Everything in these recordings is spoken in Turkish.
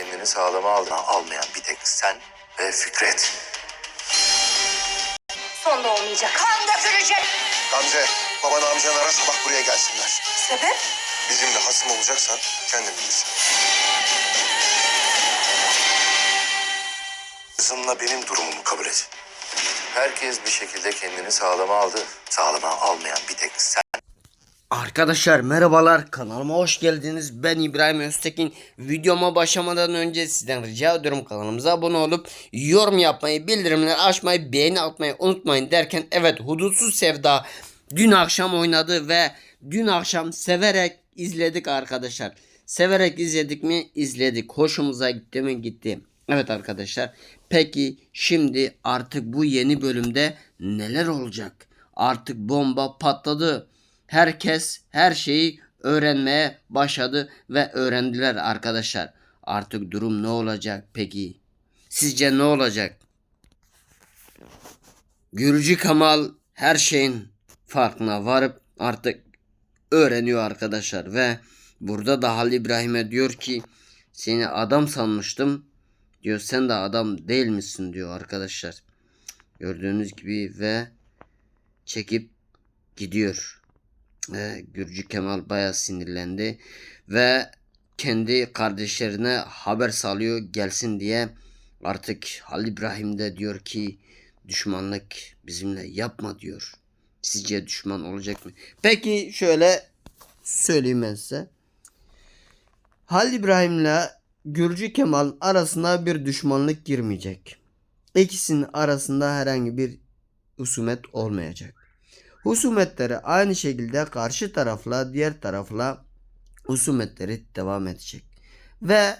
kendini sağlama aldın. Almayan bir tek sen ve Fikret. Sonda olmayacak. Kan dökülecek. Gamze, babanı amcanı ara sabah buraya gelsinler. Sebep? Bizimle hasım olacaksan kendin bilirsin. Kızımla benim durumumu kabul et. Herkes bir şekilde kendini sağlama aldı. Sağlama almayan bir tek sen. Arkadaşlar merhabalar kanalıma hoş geldiniz. Ben İbrahim Öztekin. Videoma başlamadan önce sizden rica ediyorum kanalımıza abone olup yorum yapmayı, bildirimleri açmayı, beğeni atmayı unutmayın derken evet Hudutsuz Sevda dün akşam oynadı ve dün akşam severek izledik arkadaşlar. Severek izledik mi? İzledik. Hoşumuza gitti mi? Gitti. Evet arkadaşlar. Peki şimdi artık bu yeni bölümde neler olacak? Artık bomba patladı. Herkes her şeyi öğrenmeye başladı ve öğrendiler arkadaşlar. Artık durum ne olacak peki? Sizce ne olacak? Gürcü Kamal her şeyin farkına varıp artık öğreniyor arkadaşlar ve burada da Halil İbrahim'e diyor ki seni adam sanmıştım diyor sen de adam değil misin diyor arkadaşlar. Gördüğünüz gibi ve çekip gidiyor. Ve Gürcü Kemal bayağı sinirlendi ve kendi kardeşlerine haber salıyor gelsin diye artık Halil İbrahim de diyor ki düşmanlık bizimle yapma diyor. Sizce düşman olacak mı? Peki şöyle söyleyeyim ben size. Halil İbrahim'le Gürcü Kemal arasında bir düşmanlık girmeyecek. İkisinin arasında herhangi bir husumet olmayacak. Husumetleri aynı şekilde karşı tarafla diğer tarafla husumetleri devam edecek. Ve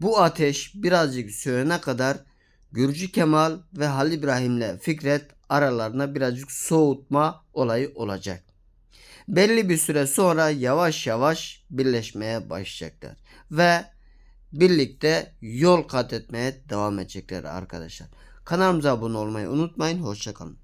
bu ateş birazcık sönene kadar Gürcü Kemal ve Halil İbrahim'le Fikret aralarına birazcık soğutma olayı olacak. Belli bir süre sonra yavaş yavaş birleşmeye başlayacaklar. Ve birlikte yol kat etmeye devam edecekler arkadaşlar. Kanalımıza abone olmayı unutmayın. Hoşçakalın.